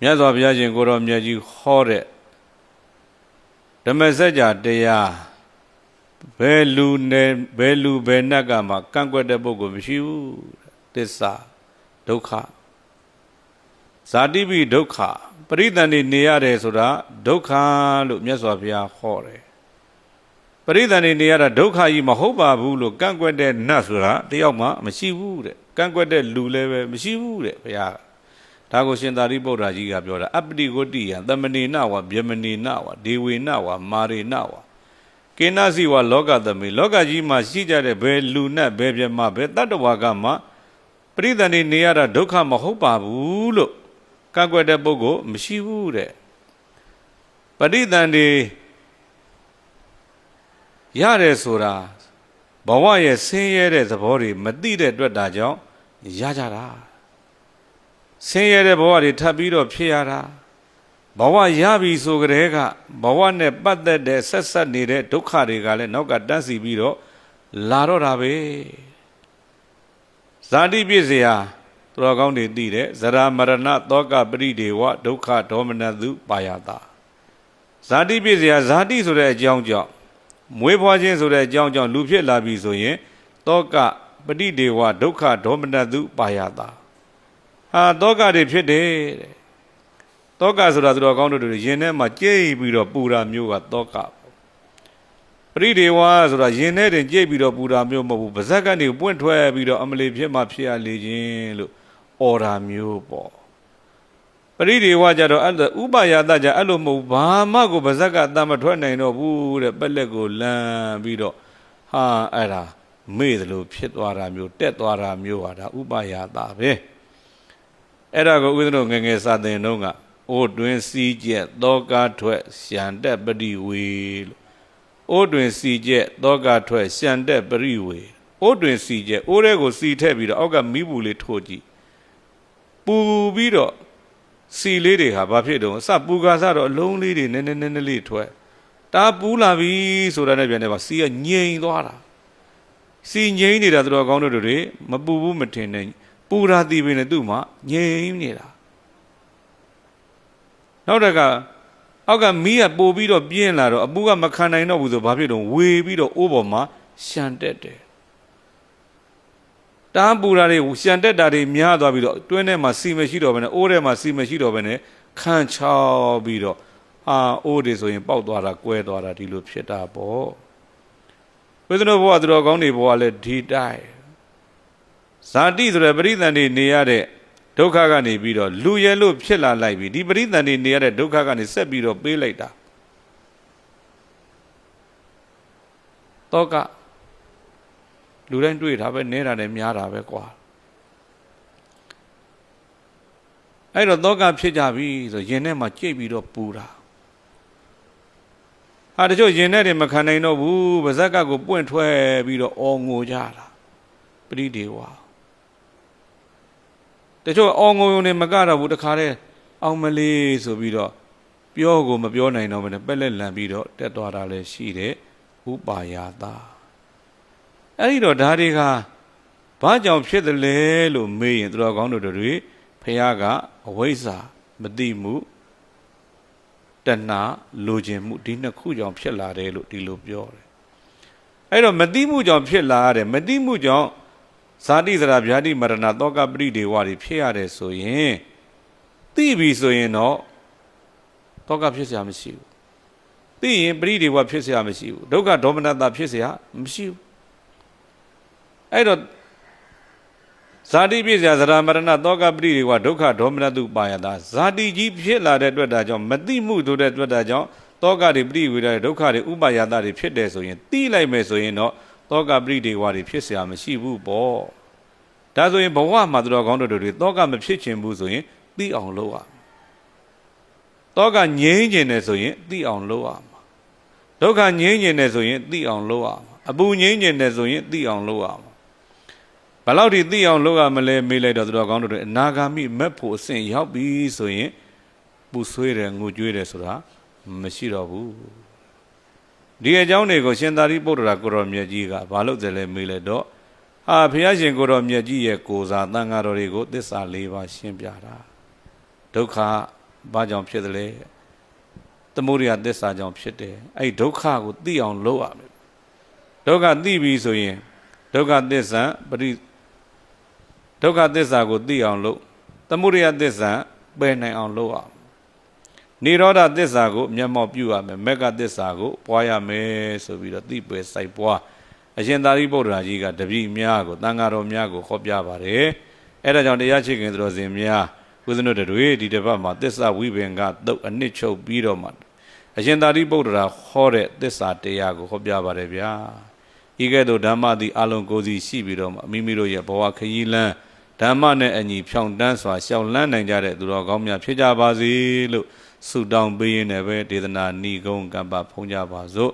မြတ်စွာဘုရားရှင်ကိုတော်မြတ်ကြီးဟောတဲ့ဓမ္မစကြာတရားဘယ်လူနဲ့ဘယ်လူဘယ်နတ်ကမှကန့်ကွက်တဲ့ပုဂ္ဂိုလ်မရှိဘူးသစ္စာဒုက္ခဇာတိပိဒုက္ခပရိသန်နေနေရတယ်ဆိုတာဒုက္ခလို့မြတ်စွာဘုရားဟောတယ်ပရိသန်နေနေရတာဒုက္ခကြီးမဟုတ်ပါဘူးလို့ကန့်ကွက်တဲ့နတ်ဆိုတာတယောက်မှမရှိဘူးတဲ့ကန့်ကွက်တဲ့လူလည်းပဲမရှိဘူးတဲ့ဘုရား ဒါကိုရှင်သာရိပုတ္တရာကြီးကပြောတာအပ္ပတိကိုတိယံသမဏေနဝဗျမဏေနဝဒေဝေနဝမာရေနဝကိနစီဝလောကသမေလောကကြီးမှာရှိကြတဲ့ဘယ်လူနဲ့ဘယ်ပြမဘယ်တတ္တဝါကမှပရိသန်နေနေရတာဒုက္ခမဟုတ်ပါဘူးလို့ကန့်ကွက်တဲ့ပုဂ္ဂိုလ်မရှိဘူးတဲ့ပရိသန်နေရတယ်ဆိုတာဘဝရဲ့ဆင်းရဲတဲ့သဘောတွေမသိတဲ့အတွက်ဒါကြောင့်ရကြတာ ဆင်းရဲတဲ့ဘဝတွေထပ်ပြီးတော့ဖြစ်ရတာဘဝရပြီဆိုကြတဲ့ကဘဝနဲ့ပတ်သက်တဲ့ဆက်ဆက်နေတဲ့ဒုက္ခတွေကလည်းနောက်ကတန်းစီပြီးတော့လာတော့တာပဲဇာတိပြည့်စရာသူတော်ကောင်းတွေသိတယ်ဇရာမရဏတောကပရိဒေဝဒုက္ခဒေါမနတုပါယတာဇာတိပြည့်စရာဇာတိဆိုတဲ့အကြောင်းကြောင့်မွေးဖွားခြင်းဆိုတဲ့အကြောင်းကြောင့်လူဖြစ်လာပြီဆိုရင်တောကပရိဒေဝဒုက္ခဒေါမနတုပါယတာ ဟာတောကတွေဖြစ်တယ်တဲ့တောကဆိုတာသူတော်ကောင်းတို့တွေရင်ထဲမှာကြိတ်ပြီးတော့ပူတာမျိုးကတောကပရိဒေဝဆိုတာရင်ထဲတင်ကြိတ်ပြီးတော့ပူတာမျိုးမဟုတ်ဘူးဗဇက်ကနေပွင့်ထွက်ပြီးတော့အမလီဖြစ်မှဖြစ်ရလေခြင်းလို့အော်တာမျိုးပေါ့ပရိဒေဝကြတော့အဲ့ဒါဥပယတကြအဲ့လိုမဟုတ်ဘာမှကိုဗဇက်ကတမ်းမထွက်နိုင်တော့ဘူးတဲ့ပက်လက်ကိုလမ်းပြီးတော့ဟာအဲ့ဒါမေ့သလိုဖြစ်သွားတာမျိုးတက်သွားတာမျိုးဟာဒါဥပယတပဲ အဲ့ဒါကိုဦးဇင်းတို့ငယ်ငယ်စာသင်တုန်းကအိုးတွင်စီးကျက်သောကားထွက်ရှံတက်ပရိဝေလို့အိုးတွင်စီကျက်သောကားထွက်ရှံတက်ပရိဝေအိုးတွင်စီကျက်အိုးထဲကိုစီထည့်ပြီးတော့အောက်ကမီးဘူးလေးထိုးကြည့်ပူပြီးတော့စီလေးတွေဟာဘာဖြစ်တုံးအစပူကားစတော့အလုံးလေးတွေနည်းနည်းနည်းနည်းလေးထွက်တာပူလာပြီဆိုတာနဲ့ပြန်နေပါစီကငြိမ်သွားတာစီငြိမ်နေတာသူတော်ကောင်းတို့တွေမပူဘူးမထင်နဲ့ ပူရာတီပင်နဲ့သူ့မှာငြိမ်နေတာနောက်တကအောက်ကမီးကပို့ပြီးတော့ပြင်းလာတော့အပူကမခံနိုင်တော့ဘူးဆိုဘာဖြစ်တော့ဝေပြီးတော့အိုးပေါ်မှာရှန်တက်တယ်တန်းပူတာတွေရှန်တက်တာတွေများသွားပြီးတော့တွင်းထဲမှာစီမရှိတော့ဘဲနဲ့အိုးထဲမှာစီမရှိတော့ဘဲနဲ့ခန့်ချောက်ပြီးတော့ဟာအိုးတွေဆိုရင် ပေါက်သွားတာကွဲသွားတာဒီလိုဖြစ်တာပေါ့ဝိသနဘဝသူတော်ကောင်းတွေဘဝလည်းဒီတိုင်း ဇာတိဆိုတဲ့ပရိသန်တွေနေရတဲ့ဒုက္ခကနေပြီးတော့လူရဲလို့ဖြစ်လာလိုက်ပြီဒီပရိသန်တွေနေရတဲ့ဒုက္ခကနေဆက်ပြီးတော့ပေးလိုက်တာတောကလူတိုင်းတွေ့တာပဲနေတာနဲ့များတာပဲကွာအဲ့တော့တောကဖြစ်ကြပြီဆိုရင်ထဲမှာကြိတ်ပြီးတော့ပူတာဟာတချို့ရင်ထဲတွေမခံနိုင်တော့ဘူးဗဇက်ကကိုပွင့်ထွက်ပြီးတော့အော်ငိုကြတာပရိဒေဝါ တချို့အော်ငုံုံနေမကတော့ဘူးတခါတည်းအောင်မလေးဆိုပြီးတော့ပြောကိုမပြောနိုင်တော့ဘဲနဲ့ပက်လက်လန်ပြီးတော့တက်သွားတာလည်းရှိတယ်ဥပါယတာအဲ့ဒီတော့ဓာတွေကဘာကြောင့်ဖြစ်တယ်လဲလို့မေးရင်သူတော်ကောင်းတို့တွေဖះကအဝိဇ္ဇာမသိမှုတဏှာလိုချင်မှုဒီနှစ်ခုကြောင့်ဖြစ်လာတယ်လို့ဒီလိုပြောတယ်အဲ့တော့မသိမှုကြောင့်ဖြစ်လာရတယ်မသိမှုကြောင့် ဇာတိစရာဗျာတိမရဏတောကပရိဒေဝတွေဖြစ်ရတယ်ဆိုရင်သိပြီဆိုရင်တော့တောကဖြစ်เสียမရှိဘူးသိရင်ပရိဒေဝဖြစ်เสียမရှိဘူးဒုက္ခဒေါမနတာဖြစ်เสียမရှိဘူးအဲ့တော့ဇာတိဖြစ်เสียဇရာမရဏတောကပရိဒေဝဒုက္ခဒေါမနတုပါယတာဇာတိကြီးဖြစ်လာတဲ့အတွက်ဒါကြောင့်မသိမှုတို့တဲ့အတွက်ဒါကြောင့်တောကတွေပရိဝေဒတွေဒုက္ခတွေဥပါယတာတွေဖြစ်တယ်ဆိုရင်သိလိုက်မယ်ဆိုရင်တော့ တောကပရိဒေဝတွေဖြစ်เสียမရှိဘူးပေါ့ဒါဆိုရင်ဘဝမှာသူတော်ကောင်းတို့တွေတောကမဖြစ်ချင်ဘူးဆိုရင်သိအောင်လုပ်ရမယ်တောကငြိမ်းကျင်တယ်ဆိုရင်သိအောင်လုပ်ရမှာဒုက္ခငြိမ်းကျင်တယ်ဆိုရင်သိအောင်လုပ်ရမှာအပူငြိမ်းကျင်တယ်ဆိုရင်သိအောင်လုပ်ရမှာဘယ်လောက်ထိသိအောင်လုပ်ရမလဲမေးလိုက်တော့သူတော်ကောင်းတို့တွေအနာဂါမိမက်ဖို့အဆင့်ရောက်ပြီဆိုရင်ပူဆွေးတယ်ငိုကြွေးတယ်ဆိုတာမရှိတော့ဘူး ဒီအကြောင်းတွေကိုရှင်သာရိပုတ္တရာကိုရောမြတ်ကြီးကဘာလို့တယ်လဲမေးလိုက်တော့ဟာဘုရားရှင်ကိုရောမြတ်ကြီးရဲ့ကိုစားတန်ဃာတော်တွေကိုသစ္စာ၄ပါးရှင်းပြတာဒုက္ခဘာကြောင့်ဖြစ်တယ်လဲသမုဒိယသစ္စာကြောင့်ဖြစ်တယ်အဲ့ဒီဒုက္ခကိုသိအောင်လုပ်ရမယ်ဒုက္ခသိပြီဆိုရင်ဒုက္ခသစ္စာပရိဒုက္ခသစ္စာကိုသိအောင်လုပ်သမုဒိယသစ္စာပယ်နိုင်အောင်လုပ်ရအောင် နိရောဓသစ္စာကိုမျက်မှောက်ပြုရမယ်မေဃသစ္စာကိုပွားရမယ်ဆိုပြီးတော့သိပယ်စိုက်ပွားအရှင်သာရိပုတ္တရာကြီးကတပည့်များကိုတန်ဃာတော်များကိုဟောပြပါတယ်အဲ့ဒါကြောင့်တရားချစ်ခင်သူတော်စင်များဦးဇင်းတို့တွေဒီတစ်ပတ်မှာသစ္စာဝိပင်ကတုတ်အနှစ်ချုပ်ပြီးတော့မှအရှင်သာရိပုတ္တရာဟောတဲ့သစ္စာတရားကိုဟောပြပါတယ်ဗျာဤကဲ့သို့ဓမ္မသည်အလုံးကိုယ်စီရှိပြီးတော့မှမိမိတို့ရဲ့ဘဝခရီးလမ်းဓမ္မနဲ့အညီဖြောင့်တန်းစွာရှောင်လန်းနိုင်ကြတဲ့သူတော်ကောင်းများဖြစ်ကြပါစေလို့ ဆုတောင်းပေးရင်းနဲ့ပဲဒေသနာဏီကုံကပ္ပဖုံးကြပါစို့